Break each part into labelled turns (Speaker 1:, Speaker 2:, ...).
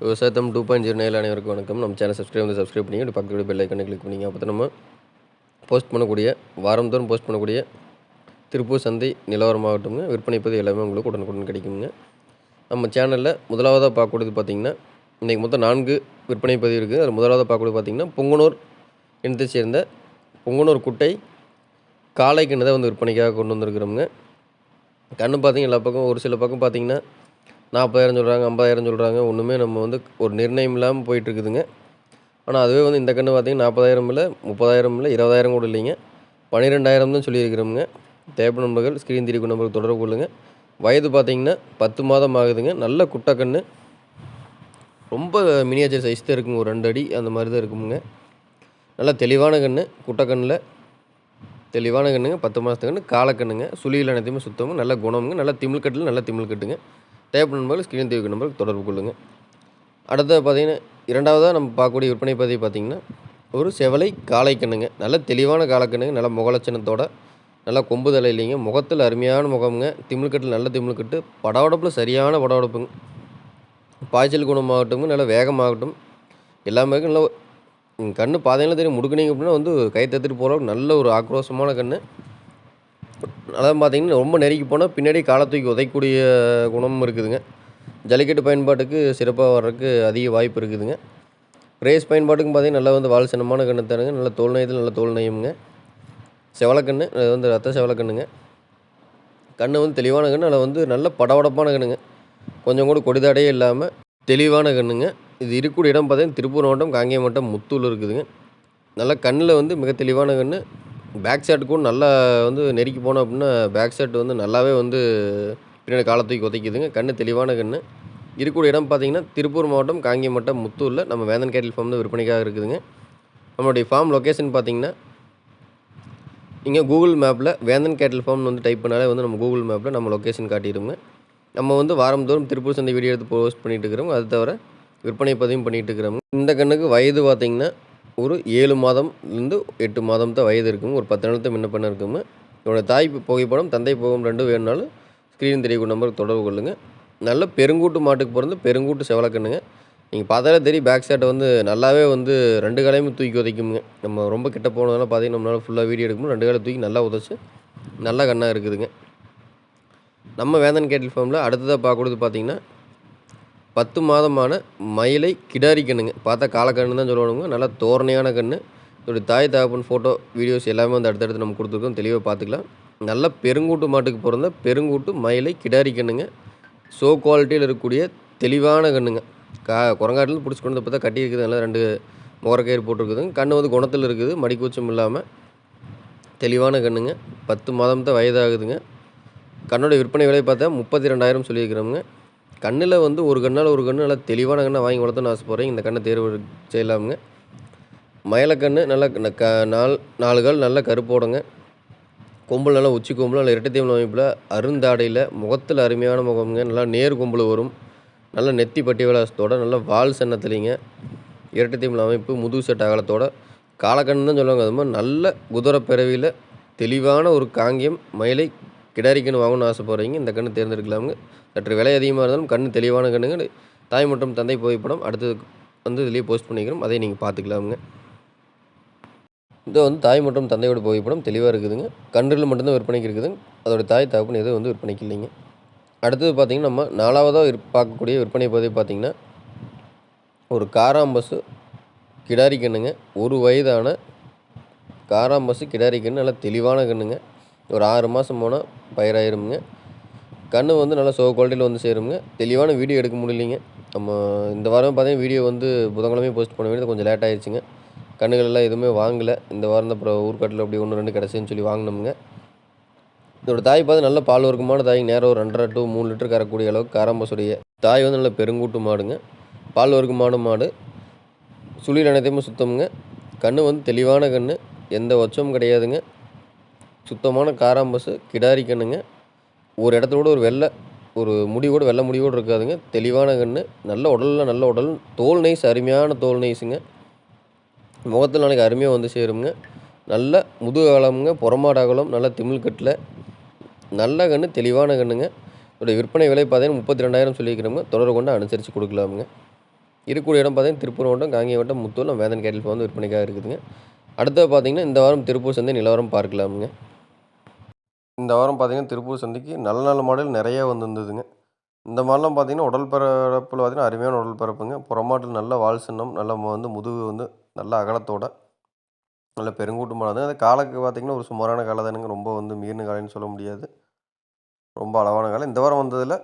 Speaker 1: விவசாயத்தம் two point zero நேரில் அனைவருக்கும் வணக்கம். நம்ம சேனல் சப்ஸ்கிரைப் வந்து சப்ஸ்கிரைப் பண்ணி அப்படி பக்கத்துடைய பெல் ஐக்கனை கிளிக் பண்ணிங்க. அப்போ நம்ம போஸ்ட் பண்ணக்கூடிய வாரந்தோறும் போஸ்ட் பண்ணக்கூடிய திருப்பூர் சந்தை நிலவரமாகட்டும்ங்க விற்பனை பதிவு எல்லாமே உங்களுக்கு உடனுக்குடன் கிடைக்குங்க. நம்ம சேனலில் முதலாவதாக பார்க்கக்கூடியது பார்த்திங்கன்னா இன்றைக்கி மொத்தம் நான்கு விற்பனை பதிவு இருக்குது அது முதலாவதாக பார்க்கக்கூடியது பார்த்திங்கன்னா பொங்கனூர் இனத்தை சேர்ந்த பொங்கனூர் குட்டை காலை கிணத்தை வந்து விற்பனைக்காக கொண்டு வந்திருக்கிறோம்ங்க. கண்ணு பார்த்திங்க எல்லா பக்கம் ஒரு சில பக்கம் பார்த்தீங்கன்னா நாற்பதாயிரம் சொல்கிறாங்க ஐம்பதாயிரம் சொல்கிறாங்க ஒன்றுமே நம்ம வந்து ஒரு நிர்ணயம் இல்லாமல் போயிட்டுருக்குதுங்க. ஆனால் அதுவே வந்து இந்த கன்று பார்த்தீங்கன்னா நாற்பதாயிரம் இல்லை முப்பதாயிரம் இல்லை இருபதாயிரம் கூட இல்லைங்க. பன்னிரெண்டாயிரம் தான் சொல்லியிருக்கிறோமுங்க. தேவை நண்பர்கள் ஸ்க்ரீன் திரிக்கும் நம்பருக்கு தொடர்பு கொள்ளுங்கள் வயது பார்த்தீங்கன்னா பத்து மாதம் ஆகுதுங்க. நல்ல குட்டை கன்று ரொம்ப மினியேச்சர் சைஸ் தான் இருக்குங்க. ஒரு ரெண்டு அடி அந்த மாதிரி தான் இருக்குங்க நல்ல தெளிவான கன்று குட்டக்கண்ணில் தெளிவான கண்ணுங்க பத்து மாதத்து கன்று காலக்கண்ணுங்க. சுழியில் அனைத்தையுமே சுத்தமுங்க. நல்ல குணமுங்க. நல்லா திமிழ் கட்டில் நல்ல திமிழ் கட்டுங்க தேவைப்படும் நண்பர்கள் ஸ்க்ரீன் தேவைக்கு நம்பருக்கு தொடர்பு கொள்ளுங்கள் அடுத்தது பார்த்தீங்கன்னா இரண்டாவதாக நம்ம பார்க்கக்கூடிய விற்பனை பதிவு பார்த்திங்கன்னா ஒரு செவலை காளை கண்ணுங்க. நல்ல தெளிவான காலக்கண்ணுங்க நல்ல முகலட்சணத்தோட நல்லா கொம்பு தலை இல்லைங்க. முகத்தில் அருமையான முகமுங்க. திமிழ்கட்டில் நல்ல திமிழ்கட்டு படவடப்பில் சரியான படவடப்புங்க பாய்ச்சல் குணமாகட்டும் நல்ல வேகமாகட்டும். எல்லாமே நல்ல கண்ணு பாதையெல்லாம் தெரியும். முடுக்குனீங்க அப்படின்னா வந்து கை தத்துட்டு போகிற நல்ல ஒரு ஆக்ரோஷமான கண்ணு. அதான் பார்த்தீங்கன்னா ரொம்ப நெருக்கி போனால் பின்னாடி காலை தூக்கி உதைக்கக்கூடிய குணமும் இருக்குதுங்க. ஜல்லிக்கட்டு பயன்பாட்டுக்கு சிறப்பாக வர்றதுக்கு அதிக வாய்ப்பு இருக்குதுங்க. ரேஸ் பயன்பாட்டுக்கும் பார்த்தீங்கன்னா நல்லா வந்து வால் சின்னமான கண்ணு தருங்க. நல்ல தோல் நயத்தில் நல்ல தோல் நயமுங்க செவலக்கண்ணு அது வந்து ரத்த செவலக்கண்ணுங்க கண்ணு வந்து தெளிவான கண்ணு அதில் வந்து நல்ல படவடப்பான கண்ணுங்க. கொஞ்சம் கூட கொடிதாடையே இல்லாமல் தெளிவான கண்ணுங்க. இது இருக்கக்கூடிய இடம் பார்த்தீங்கன்னா திருப்பூர் மாவட்டம் காங்கேயம் மாவட்டம் முத்தூர் இருக்குதுங்க. நல்லா கண்ணில் வந்து மிக தெளிவான கண்ணு. பேக் ஷாட் நல்லா வந்து நெருக்கி போனோம் அப்படின்னா பேக் ஷாட் வந்து நல்லாவே வந்து பின்னாடி காலத்துக்கு உதைக்குதுங்க கண்ணு தெளிவான கண்ணு. இருக்கக்கூடிய இடம் பார்த்தீங்கன்னா திருப்பூர் மாவட்டம் காங்கேயம் மாவட்டம் முத்தூரில். நம்ம வேந்தன் கேட்டில் ஃபார்ம் வந்து விற்பனைக்காக இருக்குதுங்க. நம்மளுடைய ஃபார்ம் லொக்கேஷன் பார்த்தீங்கன்னா இங்கே கூகுள் மேப்பில் வேந்தன் கேட்டில் ஃபார்ம்னு வந்து டைப் பண்ணாலே வந்து நம்ம கூகுள் மேப்பில் நம்ம லொக்கேஷன் காட்டிடுங்க நம்ம வந்து வாரந்தோறும் திருப்பூர் சந்தை வீடியோ எடுத்து போஸ்ட் பண்ணிகிட்டு இருக்கிறோம் அது தவிர விற்பனை பதிவும் பண்ணிகிட்டு இருக்கிறோம் இந்த கண்ணுக்கு வயது பார்த்திங்கன்னா ஒரு ஏழு மாதம்லேருந்து எட்டு மாதம் தான் வயது இருக்கும். ஒரு பத்து நாள் தான் பண்ண இருக்கும் இதோட தாய் புகைப்படம் தந்தை புகைப்படம் ரெண்டும் வேணுனாலும் ஸ்க்ரீன் தெரியக்கூடிய நம்பருக்கு தொடர்பு கொள்ளுங்கள் நல்ல பெருங்கூட்டு மாட்டுக்கு பிறந்து பெருங்கூட்டு செவலக்கண்ணுங்க. நீங்கள் பார்த்தாலே தெரியும் பேக் சைட்டை வந்து நல்லாவே வந்து ரெண்டு காலையுமே தூக்கி உதைக்குங்க நம்ம ரொம்ப கிட்ட போனதெல்லாம் பார்த்தீங்கன்னா நம்மளால் ஃபுல்லாக வீடியோ எடுக்கணும் ரெண்டு காலை தூக்கி நல்லா உதச்சி நல்ல கண்ணாக இருக்குதுங்க. நம்ம வேந்தன் கேட்டில் ஃபார்மில் அடுத்ததாக பார்க்கக்கூடியது பார்த்தீங்கன்னா பத்து மாதமான மயிலை கிடாரி கண்ணுங்க. பார்த்தா காலக்கண்ணு தான் சொல்லணுங்க. நல்லா தோரணையான கண்ணு. இதோடைய தாய் தகப்பன் ஃபோட்டோ வீடியோஸ் எல்லாமே வந்து அடுத்தடுத்து நம்ம கொடுத்துருக்கோம். தெளிவாக பார்த்துக்கலாம். நல்ல பெருங்கூட்டு மாட்டுக்கு பிறந்த பெருங்கூட்டு மயிலை கிடாரி கண்ணுங்க. ஷோ குவாலிட்டியில் இருக்கக்கூடிய தெளிவான கண்ணுங்க. கா குரங்காட்டில் பிடிச்சி கொண்டு பார்த்தா கட்டி இருக்குது. நல்லா ரெண்டு முகரக்கயிறு போட்டிருக்குதுங்க கண்ணு வந்து குணத்தில் இருக்குது. மடிக்கூச்சம் இல்லாமல் தெளிவான கண்ணுங்க. பத்து மாதம் தான் வயதாகுதுங்க. கண்ணோட விற்பனை விலை பார்த்தா முப்பத்தி ரெண்டாயிரம் சொல்லியிருக்கிறோமுங்க. கண்ணில் வந்து ஒரு கண்ணால் ஒரு கண்ணு நல்லா தெளிவான கண்ணை வாங்கி வளர்த்தோன்னு ஆசைப்பட்றேன் இந்த கண்ணை தேர்வு செய்யலாமுங்க மயிலக்கண்ணு நல்லா க நால் நாலு கால் நல்ல கருப்போடுங்க கொம்பில் நல்லா உச்சி கொம்பில் நல்லா இரட்டைத்தீவன அமைப்பில் அருந்தாடையில் முகத்தில் அருமையான முகமுங்க. நல்லா நேர் கொம்பில் வரும். நல்லா நெத்தி பட்டி விலாசத்தோட நல்ல வால் சன்னத்துலிங்க. இரட்டைத்தீவன அமைப்பு முதுகு செட் அகலத்தோட. காலக்கண்ணு தான் சொல்லுவாங்க. அது மாதிரி நல்ல குதிரை பிறவியில் தெளிவான ஒரு காங்கியம் மயிலை கிடாரிக்கன்று வாங்கணும்னு ஆசைப்படுறீங்க இந்த கன்று தேர்ந்தெடுக்கலாமுங்க சற்று விலை அதிகமாக இருந்தாலும் கண் தெளிவான கண்ணுங்க தாய் மற்றும் தந்தை புகைப்படம் அடுத்தது வந்து இதுலேயே போஸ்ட் பண்ணிக்கிறோம். அதை நீங்கள் பார்த்துக்கலாமுங்க. இது வந்து தாய் மற்றும் தந்தையோட புகைப்படம் தெளிவாக இருக்குதுங்க. கன்றுகள் மட்டும்தான் விற்பனைக்கு இருக்குதுங்க அதோட தாய் தகப்பன் எதுவும் வந்து விற்பனைக்கு இல்லைங்க. அடுத்தது பார்த்திங்கன்னா நம்ம நாலாவதாக பார்க்கக்கூடிய விற்பனை பதிவு பார்த்திங்கன்னா ஒரு காராம்பசு கிடாரி கண்ணுங்க. ஒரு வயதான காராம்பசு கிடாரி கன்று நல்லா தெளிவான கண்ணுங்க. ஒரு ஆறு மாதம் போனால் பயிராயிருமுங்க. கன்று வந்து நல்லா சோ குவாலிட்டியில் வந்து சேருங்க தெளிவான வீடியோ எடுக்க முடியலைங்க. நம்ம இந்த வாரம் பார்த்தீங்கன்னா வீடியோ வந்து புதன்கிழமையே போஸ்ட் பண்ண வேண்டியது கொஞ்சம் லேட் ஆயிடுச்சுங்க கண்ணுகள் எல்லாம் எதுவுமே வாங்கலை. இந்த வாரம் தான் அப்புறம் ஊர்க்காட்டில் அப்படி ஒன்று ரெண்டு கிடச்சின்னு சொல்லி வாங்கினோமுங்க. இதோட தாய் பார்த்து நல்ல பால் வர்க்கமான தாய். நேரம் ஒரு ரெண்டரை டு மூணு லிட்டர் கறக்கூடிய அளவுக்கு காரம்பசுடைய தாய் வந்து நல்ல பெருங்கூட்டு மாடுங்க. பால் வர்க்கமான மாடு. சுழியில் அனைத்தையுமே சுத்தமுங்க. கன்று வந்து தெளிவான கன்று எந்த ஒச்சமும் கிடையாதுங்க. சுத்தமான காராம்பசு கிடாரி கண்ணுங்க. ஒரு இடத்துல கூட ஒரு வெள்ளை ஒரு முடி கூட வெள்ளை முடி கூட இருக்காதுங்க. தெளிவான கண்ணு நல்ல உடலில் நல்ல உடல் தோல் நைஸ் அருமையான தோல் நைஸுங்க முகத்தில் நாளைக்கு அருமையாக வந்து சேருங்க நல்ல முதுகு அகலமுங்க புறமாடு அகலம் நல்ல திமிழ் கட்டில். நல்ல கன்று தெளிவான கன்றுங்க இதோடைய விற்பனை விலை பார்த்தீங்கன்னா முப்பத்தி ரெண்டாயிரம் சொல்லியிருக்கிறோங்க தொடர்பு கொண்டு அனுசரித்து கொடுக்கலாமுங்க. இருக்கக்கூடிய இடம் பார்த்தீங்கன்னா திருப்பூர் மாவட்டம் காங்கேய வட்டம் முத்தூர் வேதன் கேட்டில் வந்து விற்பனைக்காக இருக்குதுங்க. அடுத்தது பார்த்தீங்கன்னா இந்த வாரம் திருப்பூர் சந்தை நிலவரம் பார்க்கலாமுங்க. இந்த வாரம் பார்த்தீங்கன்னா திருப்பூர் சந்தைக்கு நல்ல நல்ல மாடல் நிறையா வந்திருந்ததுங்க. இந்த மாதிரிலாம் பார்த்திங்கன்னா உடல் பரப்பில் பார்த்தீங்கன்னா அருமையான உடல் பரப்புங்க. புறமாட்டில் நல்ல வால் சின்னம் நல்ல வந்து முதுகு வந்து நல்ல அகலத்தோட நல்ல பெருங்கூட்டு மாடு அது காலக்கு பார்த்தீங்கன்னா ஒரு சுமாரான காலை தானுங்க. ரொம்ப வந்து மீறின காலைன்னு சொல்ல முடியாது. ரொம்ப அளவான காலை இந்த வாரம் வந்ததில்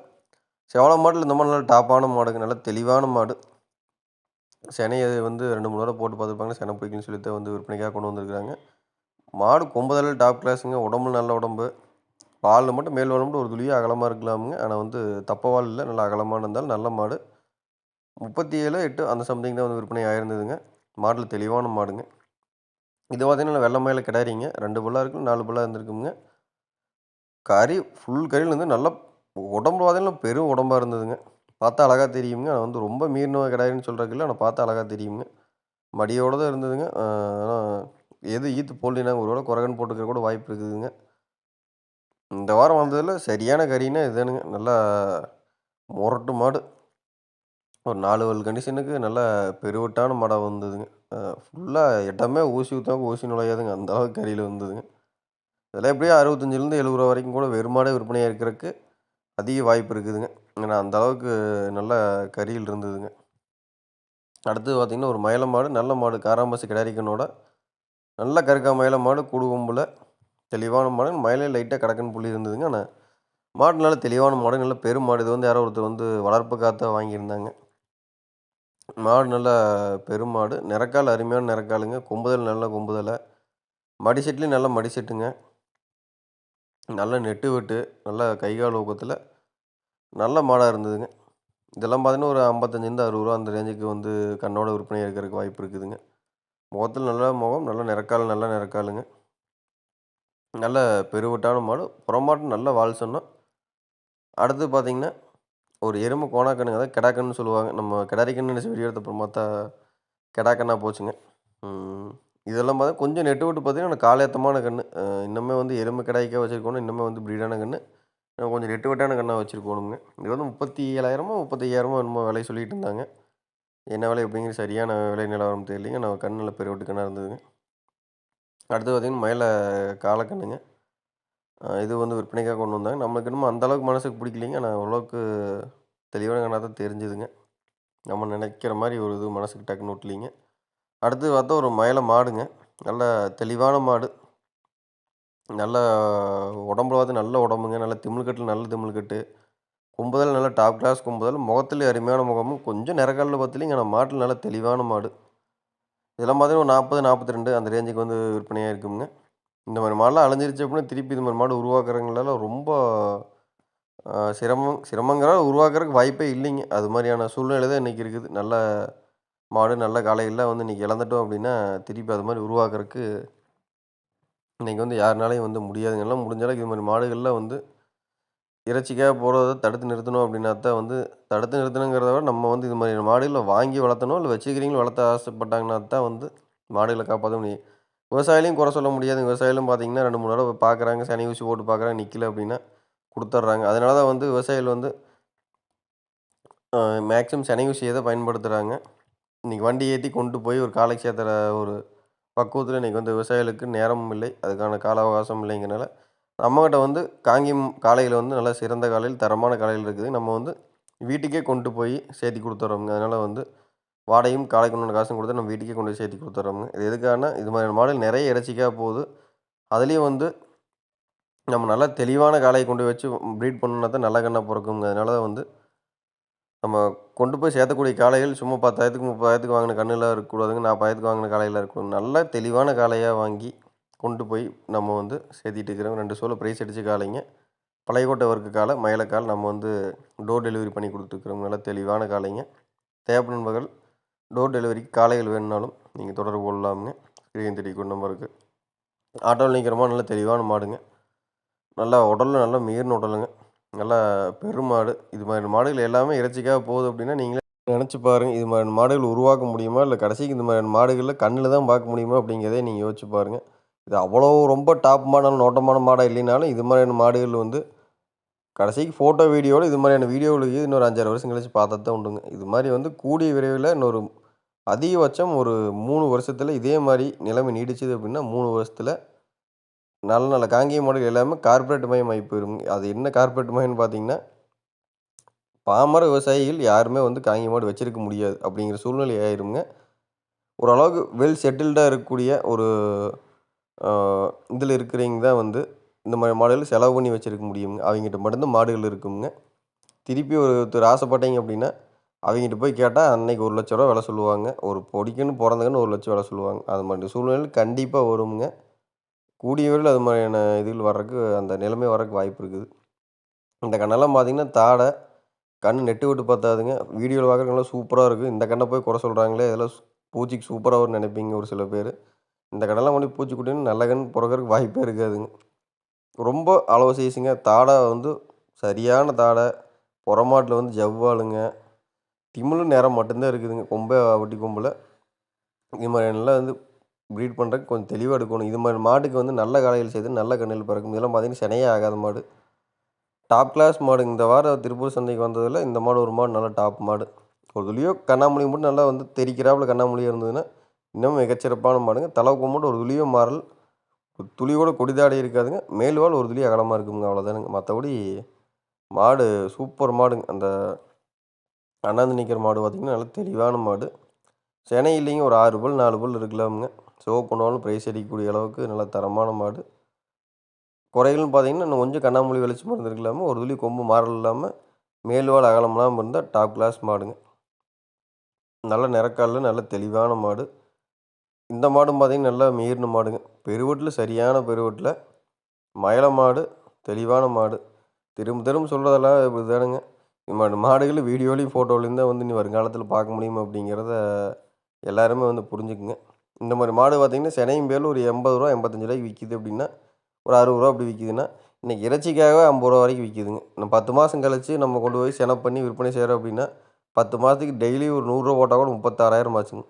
Speaker 1: செவல மாட்டில் இந்த மாதிரி நல்ல டாப்பான மாடுங்க. நல்ல தெளிவான மாடு. செனையை வந்து ரெண்டு மூணு வாரம் போட்டு பார்த்துருப்பாங்க. செனை பிடிக்குன்னு சொல்லிட்டு வந்து விற்பனைக்காக கொண்டு வந்திருக்கிறாங்க. மாடு கொம்புதல் டாப் கிளாஸுங்க உடம்பு நல்ல உடம்பு. வாலில் மட்டும் மேல் வால் மட்டும் ஒரு துளியாக அகலமாக இருக்கலாமுங்க. ஆனால் வந்து தப்ப வால் இல்லை. நல்ல அகலமான இருந்தாலும் நல்ல மாடு. முப்பத்தி ஏழு எட்டு அந்த சம்திங் தான் வந்து விற்பனை ஆயிருந்ததுங்க. மாடில் தெளிவான மாடுங்க. இது பார்த்தீங்கன்னா வெள்ளை மயில கிடாரிங்க. ரெண்டு பல்லா இருக்கு நாலு பல்லா இருந்திருக்குங்க கறி ஃபுல் கறியிலேருந்து நல்லா உடம்பு பார்த்தீங்கன்னா பெரும் உடம்பாக இருந்ததுங்க. பார்த்தா அழகாக தெரியுங்க ஆனால் வந்து ரொம்ப மீறின கிடாரின்னு சொல்கிறதுக்கு இல்லை. ஆனால் பார்த்தா அழகாக தெரியுங்க மடியோடு தான் இருந்ததுங்க. ஆனால் எது ஈத்து போடலினாங்க ஒருவேளை குரகன் போட்டுக்கிற கூட வாய்ப்பு இருக்குதுங்க. இந்த வாரம் வந்ததில் சரியான கறின்னா இதுதானுங்க நல்லா முரட்டு மாடு. ஒரு நாலு வல் கண்டிஷனுக்கு நல்லா பெருவட்டான மாடாக வந்ததுங்க. ஃபுல்லாக இடமே ஊசி ஊற்றாங்க ஊசி நுழையாதுங்க. அந்த அளவுக்கு கறியில் வந்ததுங்க. இதெல்லாம் எப்படியும் அறுபத்தஞ்சிலேருந்து எழுபது ரூபா வரைக்கும் கூட வெறுமாடே விற்பனையாக இருக்கிறதுக்கு அதிக வாய்ப்பு இருக்குதுங்க. ஏன்னா அந்த அளவுக்கு நல்ல கறியில் இருந்ததுங்க. அடுத்தது பார்த்திங்கன்னா ஒரு மயில மாடு நல்ல மாடு காராம்பாசி கிடாரிக்கனோட நல்ல கருக்கா மயில மாடு கூடு கொம்பில் தெளிவான மாடு மயிலே லைட்டாக கடக்குன்னு புள்ளி இருந்ததுங்க. ஆனால் மாடு நல்ல தெளிவான மாடு நல்ல பெரும் மாடு. இது வந்து யாரோ ஒருத்தர் வந்து வளர்ப்பு காற்றாக வாங்கியிருந்தாங்க. மாடு நல்ல பெரும் மாடு. நிறக்கால் அருமையான நிறக்காலுங்க. கொம்புதல் நல்ல கொம்புதலை. மடிசெட்லேயும் நல்ல மடி செட்டுங்க நல்ல நெட்டு வெட்டு. நல்ல கை கால் ஊக்கத்தில். நல்ல மாடாக இருந்ததுங்க. இதெல்லாம் பார்த்தீங்கன்னா ஒரு ஐம்பத்தஞ்சிருந்து அறுபது ரூபா அந்த ரேஞ்சுக்கு வந்து கண்ணோட விற்பனை இருக்கிறதுக்கு வாய்ப்பு இருக்குதுங்க. முகத்தில் நல்ல முகம் நல்ல நிறக்கால் நல்ல நிறக்காலுங்க. நல்ல பெருவட்டான மாடு புறமாட்டம் நல்ல வால் சொன்னோம் அடுத்து பார்த்திங்கன்னா ஒரு எறும்பு கோணாக்கண்ணுங்க அதாவது கிடாக்கன்னு சொல்லுவாங்க. நம்ம கிடாரிக்கன்னு நினச்சி வெளியே எடுத்த அப்புறம் பார்த்தா கிடாக்கண்ணா போச்சுங்க. இதெல்லாம் பார்த்தா கொஞ்சம் நெட்டு விட்டு பார்த்தீங்கன்னா காலேத்தமான கன்று இன்னுமே வந்து எறும்பு கிடாய்க்காக வச்சுருக்கணும் இன்னுமே வந்து ப்ரீடான கன்று கொஞ்சம் நெட்டு வெட்டான கண்ணாக வச்சுருக்கோணுங்க இது வந்து முப்பத்தி ஏழாயிரமோ முப்பத்தையாயிரமோ என்னமோ விலை சொல்லிகிட்டு இருந்தாங்க. என்ன விலை எப்படிங்கிற சரியான விலை நிலவரம் தெரியலைங்க. நான் கண்ணில் பெருவட்டு கண்ணாக இருந்ததுங்க. அடுத்து பார்த்தீங்கன்னா மயில காலக்கண்ணுங்க இது வந்து விற்பனைக்காக கொண்டு வந்தாங்க. நம்மளுக்கு இன்னும் அந்த அளவுக்கு மனசுக்கு பிடிக்கலைங்க. ஆனால் ஓரளவுக்கு தெளிவான கண்ணாக தான் தெரிஞ்சுதுங்க. நம்ம நினைக்கிற மாதிரி ஒரு இது மனசுக்கு டக்குன்னு விட்டலிங்க அடுத்து பார்த்தா ஒரு மயில மாடுங்க. நல்ல தெளிவான மாடு. நல்ல உடம்புல பார்த்து நல்ல உடம்புங்க. நல்ல திமிழ்கட்டில் நல்ல திமிழ்கட்டு கும்புதல் நல்ல டாப் கிளாஸ் கும்புதல். முகத்துல அருமையான முகமும் கொஞ்சம் நிறக்காலில் பார்த்துலிங்க ஆனால் மாட்டில் நல்ல தெளிவான மாடு. இதெல்லாம் பார்த்தீங்கன்னா ஒரு நாற்பது நாற்பத்தி ரெண்டு அந்த ரேஞ்சுக்கு வந்து விற்பனையாக இருக்குங்க இந்த மாதிரி மாடெலாம் அழிஞ்சிருச்சு அப்படின்னா திருப்பி இந்த மாதிரி மாடு உருவாக்குறவங்களால ரொம்ப சிரமம் சிரமங்கிற உருவாக்குறதுக்கு வாய்ப்பே இல்லைங்க. அது மாதிரியான சூழ்நிலை தான் இன்றைக்கி இருக்குது. நல்ல மாடு நல்ல காலையில் வந்து இன்றைக்கி இழந்துட்டோம் அப்படின்னா திருப்பி அது மாதிரி உருவாக்குறதுக்கு இன்றைக்கி வந்து யாருனாலையும் வந்து முடியாதுங்க. எல்லாம் முடிஞ்ச அளவுக்கு இது மாதிரி மாடுகள்லாம் வந்து இறைச்சிக்காக போகிறத தடுத்து நிறுத்தணும் அப்படின்னா தான் வந்து தடுத்து நிறுத்தணுங்கிறத விட நம்ம வந்து இது மாதிரி மாடுகளை வாங்கி வளர்த்தணும் இல்லை வச்சுக்கிறீங்களும் வளர்த்த ஆசைப்பட்டாங்கன்னா தான் வந்து மாடுகளை காப்பாற்ற முடியும். விவசாயிலையும் குறை சொல்ல முடியாது. விவசாயிலும் பார்த்தீங்கன்னா ரெண்டு மூணு தடவை பார்க்குறாங்க. சனி ஊசி போட்டு பார்க்குறாங்க. நிற்கல அப்படின்னா கொடுத்துட்றாங்க. அதனால தான் வந்து விவசாயிகள் வந்து மேக்ஸிமம் சனி ஊசியை தான் பயன்படுத்துகிறாங்க இன்றைக்கி வண்டி ஏற்றி கொண்டு போய் ஒரு காலைக்கு சேர்த்துற ஒரு பக்குவத்தில் இன்றைக்கி வந்து விவசாயிகளுக்கு நேரமும் இல்லை. அதுக்கான கால அவகாசம் இல்லைங்கிறனால நம்மக்கிட்ட வந்து காங்கியம் காளைகள் வந்து நல்லா சிறந்த காலையில் தரமான காளைகள் இருக்குது. நம்ம வந்து வீட்டுக்கே கொண்டு போய் சேர்த்தி கொடுத்துட்றோங்க அதனால் வந்து வாடகையும் காளைக்கு உண்டான காசும் கொடுத்து நம்ம வீட்டுக்கே கொண்டு போய் சேர்த்தி கொடுத்துட்றோங்க இது எதுக்காகனா இது மாதிரி மாடல் நிறைய இறைச்சிக்காக போகுது. அதுலேயும் வந்து நம்ம நல்லா தெளிவான காளையை கொண்டு வச்சு ப்ரீட் பண்ணோம்னா தான் நல்ல கண்ணாக பிறக்குங்க. அதனால தான் வந்து நம்ம கொண்டு போய் சேர்த்தக்கூடிய காளைகள் சும்மா பத்தாயிரத்துக்கு முப்பதாயிரத்துக்கு வாங்கின கண்ணில் இருக்கக்கூடாதுங்க. நாற்பதாயிரத்துக்கு வாங்கின காளையெல்லாம் இருக்கக்கூடாது நல்ல தெளிவான காளையாக வாங்கி கொண்டு போய் நம்ம வந்து சேர்த்திட்டு இருக்கிறோம். ரெண்டு சோலை ப்ரைஸ் அடித்த காலைங்க பழையக்கோட்டை ஒர்க்கு காலை மயிலக்கால் நம்ம வந்து டோர் டெலிவரி பண்ணி கொடுத்துருக்குறோம். நல்லா தெளிவான காலைங்க தேவை நண்பர்கள் டோர் டெலிவரிக்கு காலைகள் வேணுனாலும் நீங்கள் தொடர்பு கொள்ளலாமுங்க. ஸ்க்ரீன் தெரிவிக்கும் நம்பருக்கு ஆட்டோவில் நிற்கிறமா நல்ல தெளிவான மாடுங்க. நல்லா உடலில் நல்லா மீறின உடலுங்க. நல்லா பெருமாடு இது மாதிரி மாடுகள் எல்லாமே இறைச்சிக்காக போகுது அப்படின்னா நீங்களே நினச்சி பாருங்கள் இது மாதிரி மாடுகள் உருவாக்க முடியுமா? இல்லை கடைசிக்கு இந்த மாதிரி மாடுகளில் கண்ணில் தான் பார்க்க முடியுமா? அப்படிங்கிறதே நீங்கள் யோசிச்சு பாருங்கள் இது அவ்வளோ ரொம்ப டாப் மாடல் நோட்டமான மாடாக இல்லைனாலும் இது மாதிரியான மாடுகள் வந்து கடைசிக்கு ஃபோட்டோ வீடியோவில் இது மாதிரியான வீடியோவில் இன்னொரு அஞ்சாறு வருஷம் கழிச்சு பார்த்தது தான் உண்டுங்க. இது மாதிரி வந்து கூடிய விரைவில் இன்னொரு அதிகபட்சம் ஒரு மூணு வருஷத்தில் இதே மாதிரி நிலைமை நீடிச்சது அப்படின்னா மூணு வருஷத்தில் நல்ல நல்ல காங்கிய மாடுகள் எல்லாமே கார்ப்பரேட் மயமாகி போயிருங்க. அது என்ன கார்ப்பரேட் மயம்னு பார்த்தீங்கன்னா பாமர விவசாயிகள் யாருமே வந்து காங்கேய மாடு வச்சிருக்க முடியாது அப்படிங்கிற சூழ்நிலை ஆயிருங்க ஓரளவுக்கு வெல் செட்டில்டாக இருக்கக்கூடிய ஒரு இதில் இருக்கிறவங்க தான் வந்து இந்த மாதிரி மாடுகள் செலவு பண்ணி வச்சுருக்க முடியுங்க. அவங்ககிட்ட மட்டும்தான் மாடுகள் இருக்குங்க. திருப்பி ஒருத்தர் ஆசைப்பட்டீங்க அப்படின்னா அவங்ககிட்ட போய் கேட்டால் அன்னைக்கு ஒரு லட்ச ரூபா விலை சொல்லுவாங்க. ஒரு பொடிக்குன்னு பிறந்தக்குன்னு ஒரு லட்சம் விலை சொல்லுவாங்க. அது மாதிரி சூழ்நிலையில் கண்டிப்பாக வருங்க. கூடிய விரைவில் அது மாதிரியான இதுகள் வர்றதுக்கு அந்த நிலைமை வர்றதுக்கு வாய்ப்பு இருக்குது. இந்த கண்ணெல்லாம் பார்த்தீங்கன்னா தாடை கண் நெட்டு விட்டு பார்த்தாதுங்க. வீடியோவில் பார்க்குறவங்களாம் சூப்பராக இருக்குது இந்த கண்ணை போய் குறை சொல்கிறாங்களே இதெல்லாம் பூச்சிக்கு சூப்பராக வரும்னு நினைப்பீங்க ஒரு சில பேர். இந்த கடலாம் கொண்டு பூச்சிக்கொட்டின்னு நல்ல கண் பிறக்கறதுக்கு வாய்ப்பே இருக்காதுங்க. ரொம்ப அளவு சைஸுங்க தாடை வந்து சரியான தாடை. புறமாட்டில் வந்து ஜவ்வாலுங்க. திமிழ் நேரம் மட்டும்தான் இருக்குதுங்க. கொம்பை வட்டி கொம்பில். இது மாதிரி நல்லா வந்து ப்ரீட் பண்ணுறதுக்கு கொஞ்சம் தெளிவாக எடுக்கணும். இது மாதிரி மாட்டுக்கு வந்து நல்ல காலையில் செய்து நல்ல கண்ணில் பிறக்கும். இதெல்லாம் பார்த்தீங்கன்னா செனையே ஆகாத மாடு. டாப் கிளாஸ் மாடு. இந்த வாரம் திருப்பூர் சந்தைக்கு வந்ததில் இந்த மாடு ஒரு மாடு நல்ல டாப் மாடு. ஒரு துளியோ கண்ணாமூலி மட்டும் நல்லா வந்து தெரிக்கிறாப்புல கண்ணாமூலியாக இருந்ததுன்னா இன்னும் மிகச்சிறப்பான மாடுங்க. தலை கொம்பு ஒரு துளியும் மாறல் துளியோட கொடிதாடி இருக்காதுங்க. மேல்வால் ஒரு துளி அகலமாக இருக்குங்க அவ்வளோதானுங்க மற்றபடி மாடு சூப்பர் மாடுங்க. அந்த அண்ணாந்து நிற்கிற மாடு பார்த்திங்கன்னா நல்ல தெளிவான மாடு. செனை இல்லைங்க ஒரு ஆறு பல் நாலு பல் இருக்கலாமுங்க. சோப் பண்ணாலும் ப்ரைஸ் அடிக்கக்கூடிய அளவுக்கு நல்ல தரமான மாடு. குறைகள்னு பார்த்தீங்கன்னா இன்னும் கொஞ்சம் கண்ணாமூலி மருந்து இருந்திருக்கலாம ஒரு துளி கொம்பு மாறல் இல்லாமல் மேல்வால் அகலம்லாம் இருந்தால் டாப் கிளாஸ் மாடுங்க. நல்ல நிறக்காலில் நல்ல தெளிவான மாடு. இந்த மாடும் பார்த்திங்கன்னா நல்லா மீறின மாடுங்க. பெருவட்டில் சரியான பெருவட்டில் மயில மாடு தெளிவான மாடு. திரும்ப திரும்ப சொல்கிறதெல்லாம் இப்படி தானுங்க இந்த மாடுகள் வீடியோலையும் ஃபோட்டோலையும் தான் வந்து நீ வருங்காலத்தில் பார்க்க முடியும் அப்படிங்கிறத எல்லாருமே வந்து புரிஞ்சுக்குங்க. இந்த மாதிரி மாடு பார்த்தீங்கன்னா செனையும் பேரில் ஒரு எண்பது ரூபா எண்பத்தஞ்சு ரூபாய்க்கு விற்கிது அப்படின்னா ஒரு அறுபது ரூபா அப்படி விற்கிதுன்னா இன்றைக்கி இறைச்சிக்காகவே ஐம்பது ரூபா வரைக்கும் விற்கிதுங்க நம்ம பத்து மாதம் கழித்து நம்ம கொண்டு போய் செனை பண்ணி விற்பனை செய்கிறோம் அப்படின்னா பத்து மாதத்துக்கு டெய்லி ஒரு நூறுரூவா போட்டால் கூட முப்பத்தாறாயிரம் ஆச்சுங்க.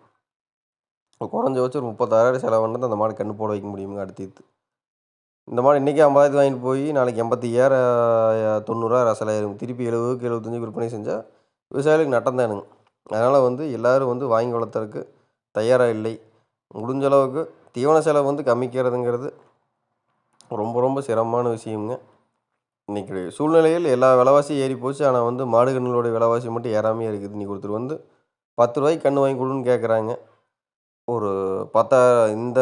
Speaker 1: குறைஞ்சபட்சம் ஒரு முப்பத்தாறாயிரம் செலவு அந்த மாடு கண்ணு போட வைக்க முடியுங்க அடுத்து இந்த மாடு இன்றைக்கி ஐம்பதாயிரத்து வாங்கிட்டு போய் நாளைக்கு எண்பத்தி எண்பத்தையாயிரம் தொண்ணூறுரூவா செலவாயிரும் திருப்பி எழுபதுக்கு எழுபத்தஞ்சுக்கு விற்பனை செஞ்சால் விவசாயிகளுக்கு நட்டம் தானுங்க. அதனால் வந்து எல்லோரும் வந்து வாங்கி வளர்த்துறதுக்கு தயாராக இல்லை. முடிஞ்ச அளவுக்கு தீவன செலவு வந்து கம்மிக்கிறதுங்கிறது ரொம்ப ரொம்ப சிரமமான விஷயங்க இன்றைக்கி சூழ்நிலையில் எல்லா விலைவாசியும் ஏறி போச்சு. ஆனால் வந்து மாடு கண்ணுகளுடைய விலைவாசி மட்டும் ஏறாமையே இருக்குது. இன்றைக்கி ஒருத்தர் வந்து பத்து ரூபாய்க்கு கன்று வாங்கி கொடுன்னு கேட்குறாங்க ஒரு பத்தா இந்த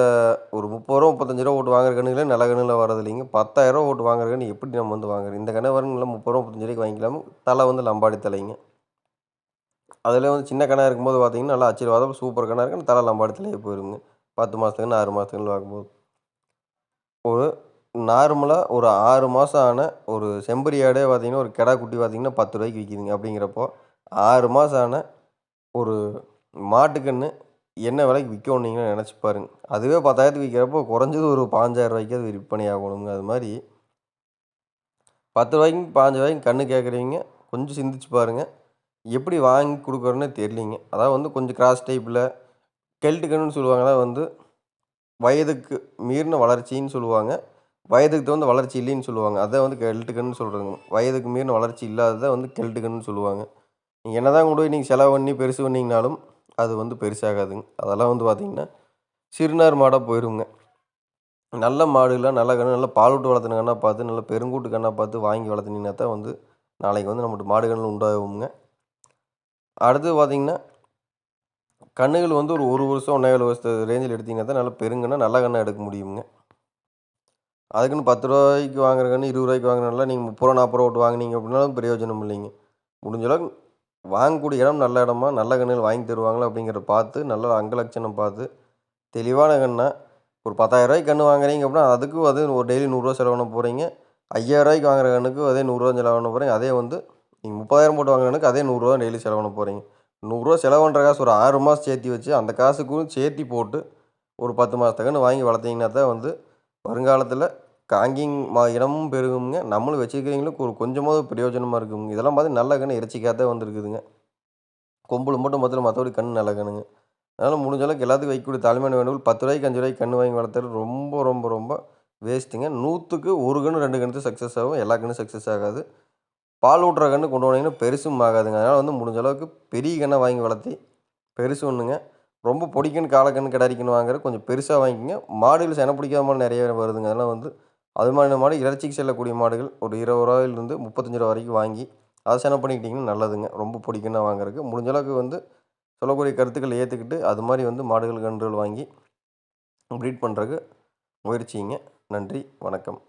Speaker 1: ஒரு முப்பது ரூபா முப்பத்தஞ்சு ரூபா ஓட்டு வாங்குற கண்ணுகளே நல்ல கண்ணில் வரது இல்லைங்க. பத்தாயிரம் ஓட்டு வாங்குற கன்று எப்படி நம்ம வந்து வாங்குறது? இந்த கண்ணை வரணுங்களா முப்பது ரூபா முப்பத்தஞ்சு ரூபாய்க்கு தலை வந்து லம்பாடி தலைங்க. அதில் வந்து சின்ன கணாக இருக்கும்போது பார்த்தீங்கன்னா நல்லா ஆச்சரியவாதம் சூப்பர் கண்ணாக இருக்கு தலை லம்பாடி தலையே போயிருங்க. பத்து மாதத்துக்கு ஆறு மாதத்துக்குன்னு பார்க்கும்போது. ஒரு நார்மலாக ஒரு ஆறு மாதம் ஆன ஒரு செம்பரி ஆடே பார்த்திங்கன்னா ஒரு கிடா குட்டி பார்த்தீங்கன்னா பத்து ரூபாய்க்கு விற்கிதுங்க அப்படிங்கிறப்போ ஆறு மாதம் ஆன ஒரு மாட்டுக்கன்று என்ன விலைக்கு விற்கும் நீங்களும் நினச்சி பாருங்க. அதுவே பத்தாயிரத்துக்கு விற்கிறப்போ குறைஞ்சது ஒரு பாஞ்சாயிரம் ரூபாய்க்கு அது விற்பனை ஆகணுங்க. அது மாதிரி பத்து ரூபாய்க்கு பாஞ்சு ரூபாய்க்கு கண்ணு கேட்குறீங்க. கொஞ்சம் சிந்திச்சு பாருங்கள் எப்படி வாங்கி கொடுக்குறோன்னே தெரியலிங்க. அதாவது வந்து கொஞ்சம் கிராஸ் டைப்பில் கெல்ட்டு கன்றுன்னு சொல்லுவாங்க. அதாவது வந்து வயதுக்கு மீறின வளர்ச்சின்னு சொல்லுவாங்க. வயதுக்கு தகுந்த வளர்ச்சி இல்லைன்னு சொல்லுவாங்க. அதான் வந்து கெல்ட்டுக்கன்னு சொல்கிறாங்க வயதுக்கு மீறின வளர்ச்சி இல்லாததை வந்து கெல்ட்டுக்கன்னு சொல்லுவாங்க. நீங்கள் என்ன தான் கொண்டு போய் நீங்கள் செலவு பண்ணி பெருசு பண்ணிங்கனாலும் அது வந்து பெருசாகாதுங்க. அதெல்லாம் வந்து பார்த்திங்கன்னா சிறுநார் மாடாக போயிருங்க. நல்ல மாடுலாம் நல்ல கன்று நல்லா பால் விட்டு வளர்த்துன கண்ணா பார்த்து நல்ல பெருங்கூட்டு கண்ணாக பார்த்து வாங்கி வளர்த்துனீங்கன்னா தான் வந்து நாளைக்கு வந்து நம்மகிட்ட மாடு உண்டாகுங்க. அடுத்து பார்த்திங்கன்னா கன்றுகள் வந்து ஒரு ஒரு வருஷம் ஒன்றேகால் வருஷத்து ரேஞ்சில் எடுத்திங்கன்னா தான் நல்ல பெருங்கன்னா நல்ல கண்ணை எடுக்க முடியுங்க. அதுக்குன்னு பத்து ரூபாய்க்கு வாங்குற கண்ணு இருபது ரூபாய்க்கு வாங்குறனால நீங்கள் முப்பது ரூபா நாற்பது ரூபா விட்டு வாங்குனீங்க அப்படின்னாலும் பிரயோஜனம் இல்லைங்க. முடிஞ்சளவுக்கு வாங்கக்கூடிய இடம் நல்ல இடமா நல்ல கன்றுகள் வாங்கி தருவாங்களா அப்படிங்கிறத பார்த்து நல்ல அங்கலட்சணம் பார்த்து தெளிவான கண்ணா ஒரு பத்தாயிரரூவாய்க்கு கன்று வாங்குறீங்க அப்படின்னா அதுக்கும் அது ஒரு டெய்லி நூறுரூவா செலவு பண்ண போகிறீங்க ஐயாயிரரூவாய்க்கு வாங்குற கன்றுக்கு அதே நூறுரூவா செலவு பண்ண போகிறீங்க அதே வந்து நீங்கள் முப்பதாயிரம் போட்டு வாங்குற கன்றுக்கு அதே நூறுரூவா டெய்லி செலவு பண்ண போகிறீங்க நூறுரூவா செலவு பண்ணுற காசு ஒரு ஆறு மாதம் சேர்த்தி வச்சு அந்த காசுக்கும் சேர்த்தி போட்டு ஒரு பத்து மாதத்துக்குன்னு வாங்கி வளர்த்தீங்கன்னா தான் வந்து வருங்காலத்தில் காங்கிங் மா இடமும் பெருகுங்க நம்மளும் வச்சுருக்கிறவங்களுக்கு ஒரு கொஞ்சமாவது பிரயோஜனமாக இருக்குங்க. இதெல்லாம் பார்த்து நல்ல கன்று இறைச்சிக்காக வந்துருக்குதுங்க. கொம்பில் மட்டும் மொத்தத்தில் மற்றபடி கன்று நல்ல கண்ணுங்க அதனால் முடிஞ்ச அளவுக்கு எல்லாத்துக்கும் வைக்கக்கூடிய தலைமையான வேண்டுகோள் பத்து ரூபாய்க்கு அஞ்சு ரூபாய்க்கு கன்று வாங்கி வளர்த்துறது ரொம்ப ரொம்ப ரொம்ப வேஸ்ட்டுங்க. நூற்றுக்கு ஒரு கன்று ரெண்டு கன்று சக்ஸஸ் ஆகும். எல்லா கன்றும் சக்ஸஸ் ஆகாது. பால் ஊட்டுற கன்று கொண்டு போனீங்கன்னா பெருசும் ஆகாதுங்க. அதனால் வந்து முடிஞ்ச அளவுக்கு பெரிய கன்றை வாங்கி வளர்த்தி பெருசு ஒன்றுங்க ரொம்ப பொடிக்கன்னு காலக்கன்று கிடாரிக்கன்னு வாங்குற கொஞ்சம் பெருசாக வாங்கிக்கோங்க. மாடுகள் சென பிடிக்காத மாதிரி நிறைய வருதுங்க. அதெல்லாம் வந்து அது மாதிரி மாடு இறைச்சிக்கு செல்லக்கூடிய மாடுகள் ஒரு இருபது ரூபாயிலிருந்து முப்பத்தஞ்சு ரூபா வரைக்கும் வாங்கி அதை செலவு பண்ணிக்கிட்டிங்கன்னா நல்லதுங்க. ரொம்ப பிடிக்குன்னா வாங்குறதுக்கு. முடிஞ்ச அளவுக்கு வந்து சொல்லக்கூடிய கருத்துக்களை ஏற்றுக்கிட்டு அது மாதிரி வந்து மாடுகள் கன்றுகள் வாங்கி ப்ரீட் பண்ணுறதுக்கு முயற்சிங்க. நன்றி வணக்கம்.